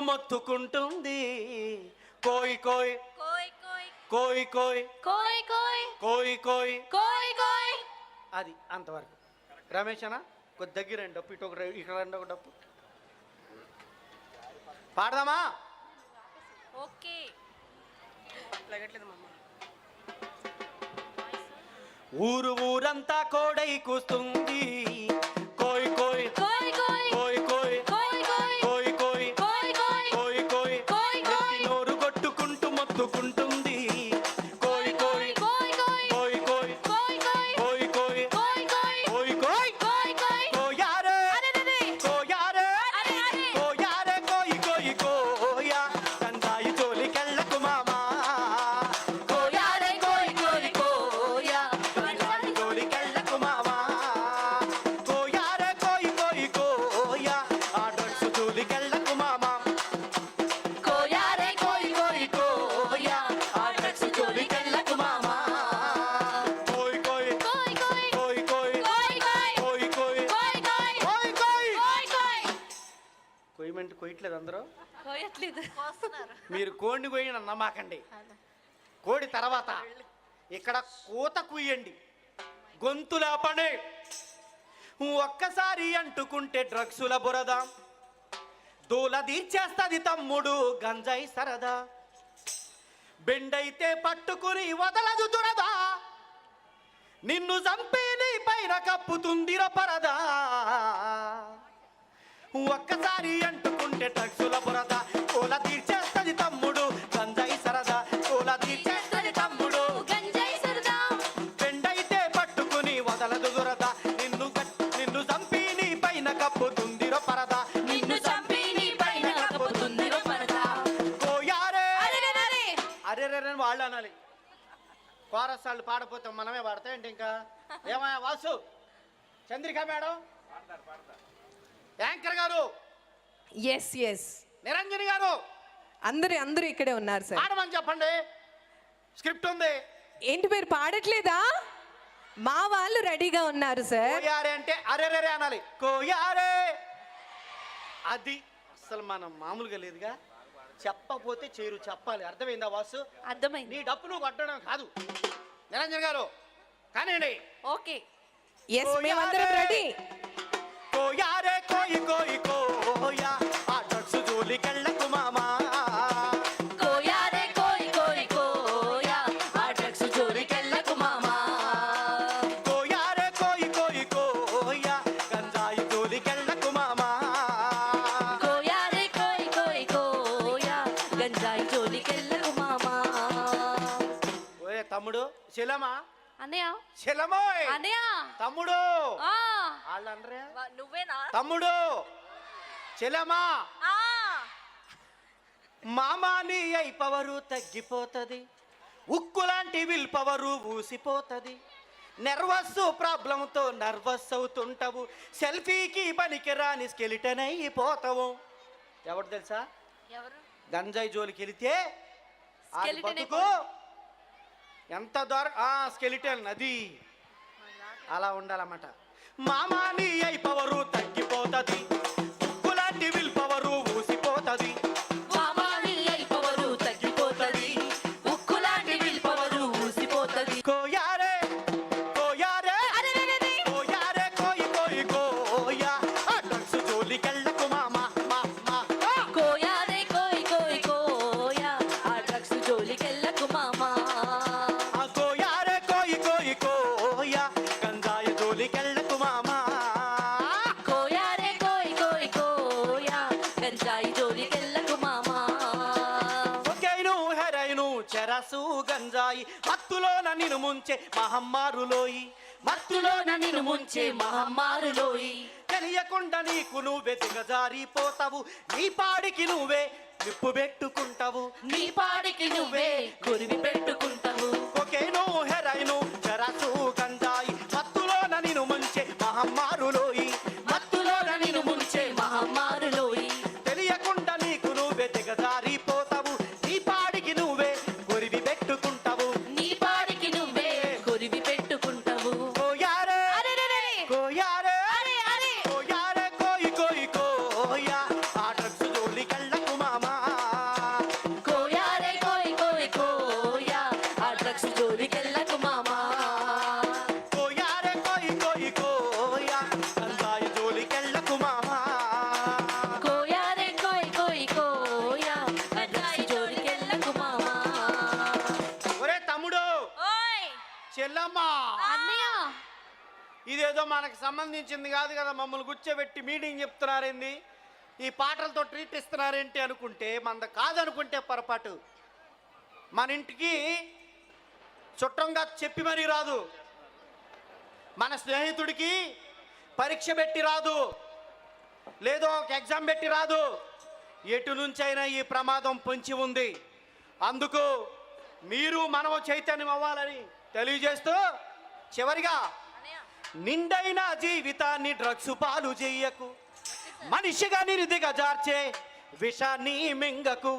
మొత్తుకుంటుంది. కోయ్ కోయ్. కోయ్ కోయ్. కోయ్ కోయ్. కోయ్ కోయ్. కోయ్ కోయ్. అది అంతవరకు. రమేష్ అన్న కొద్ది దగ్గర రండి డప్పు ఇటు ఒక ఇక్కడ రండి ఒక డప్పు. పాడదామా? ఓకే. ఊరు ఊరంతా కోడై కూస్తుంది. కొయ్యట్లేదు అందరూ? కోయట్లేదు కోస్తున్నారు మీరు కోడిని కొయ్యని నమ్మకండి కోడి తర్వాత ఇక్కడ కూత కుయ్యండి. గొంతు లేపండి ఒక్కసారి అంటుకుంటే డ్రగ్సుల బురద. దూల తీర్చేస్తుంది తమ్ముడు గంజాయి సరదా. బెండైతే పట్టుకుని వదలదు దురదా. నిన్ను చంపి నీ పైన కప్పుతుందిర పరదా. ఒక్కసారి అంటుకుంటే డ్రగ్సుల బురద. కోల తీర్చేస్తుంది తమ్ముడు గంజాయి సరదా. కోల తీర్చేస్తుంది తమ్ముడు. గంజాయి సరదా. పెండైతే పట్టుకుని వదలదు దురద. నిన్ను నిన్ను చంపి నీ పైన కప్పుతుందిర పరదా. నిన్ను చంపి నీ పైన కప్పుతుంది పరదా. కోయారే. అరే రే రే అని వాళ్ళు అనాలి. కోరస్ వాళ్ళు పాడపోతే మనమే పాడతాం ఏంటి ఇంకా? ఏమయ్యా వాసు? చంద్రిక మేడం? యాంకర్ గారు ఎస్ ఎస్ నిరంజని గారు. అందరు అందరూ ఇక్కడే ఉన్నారు సార్ పాడమని చెప్పండి. స్క్రిప్ట్ ఉంది. ఏంటి మీరు పాడట్లేదా? మా వాళ్ళు రెడీగా ఉన్నారు సార్ కోయారే అంటే అరే రే అనాలి. కోయారే. అది అసలు మనం మామూలుగా లేదుగా. చెప్పపోతే చేరు చెప్పాలి. అర్థమైందా వాసు అర్థమైంది. నీ డప్పు నువ్వు కొట్టడం కాదు. నిరంజన్ గారు కానివ్వండి. ఓకే. ఎస్ మేమందరం రెడీ. కోయారే కోయి కోయి కోయా ఆ డ్రగ్స్ జోలికెళ్ళకు మామా. కోయారే కోయ్ కోయ్ కోయా ఆ డ్రగ్స్ జోలికెళ్ళకు మామా. కోయారే కోయి కోయి కోయా గంజాయి జోలికెళ్ళకు మామా. కోయారే కోయ్ కోయ్ కోయా గంజాయి జోలికెళ్ళకు మామా. ఓయ్ తమ్ముడు శిలమా? అన్నయ్య. శిలమోయ్! అన్నయ్య! తమ్ముడు! ఆ! వాళ్ళందరే? నువ్వేనా? తమ్ముడు! చెలమా మామాని అయి పవరు తగ్గిపోతుంది. ఉక్కు లాంటి విల్ పవరు ఊసిపోతుంది. నెర్వస్ ప్రాబ్లంతో నర్వస్ అవుతుంటావు. సెల్ఫీకి పనికి రాని స్కెలిటన్ అయిపోతావు. ఎవరు తెలుసా? గంజాయి జోలికి వెళితే బతుకు ఎంత దూర స్కెలిటన్ అది. అలా ఉండాలన్నమాట. మామాని అయిపోవరు తగ్గిపోతుంది. గంజాయి మత్తులోన నిన్ను ముంచే మహమ్మారులోయి. మత్తులోన నిన్ను ముంచే మహమ్మారులోయి. తెలియకుండా నీకు నువ్వే దిగజారిపోతావు. నీ పాడికి నువ్వే నిప్పు పెట్టుకుంటావు. నీ పాడికి నువ్వే గురివి పెట్టుకుంటావు. ఒరే ah. ఇదేదో మనకు సంబంధించింది కాదు కదా మమ్మల్ని గుచ్చబెట్టి మీటింగ్ చెప్తున్నారేంది? ఈ పాటలతో ట్రీట్ ఇస్తున్నారేంటి అనుకుంటే మనది కాదనుకుంటే పొరపాటు. మన ఇంటికి చుట్టంగా చెప్పి మరీ రాదు. మన స్నేహితుడికి పరీక్ష పెట్టి రాదు. లేదో ఒక ఎగ్జామ్ పెట్టి రాదు. ఎటు నుంచైనా ఈ ప్రమాదం పొంచి ఉంది. అందుకు మీరు మనము చైతన్యం అవ్వాలని తెలియజేస్తూ చివరిగా నిండైన జీవితాన్ని డ్రగ్స్ పాలు చెయ్యకు మనిషిగా నిరుదిగా జార్చే విషాన్ని మింగకు.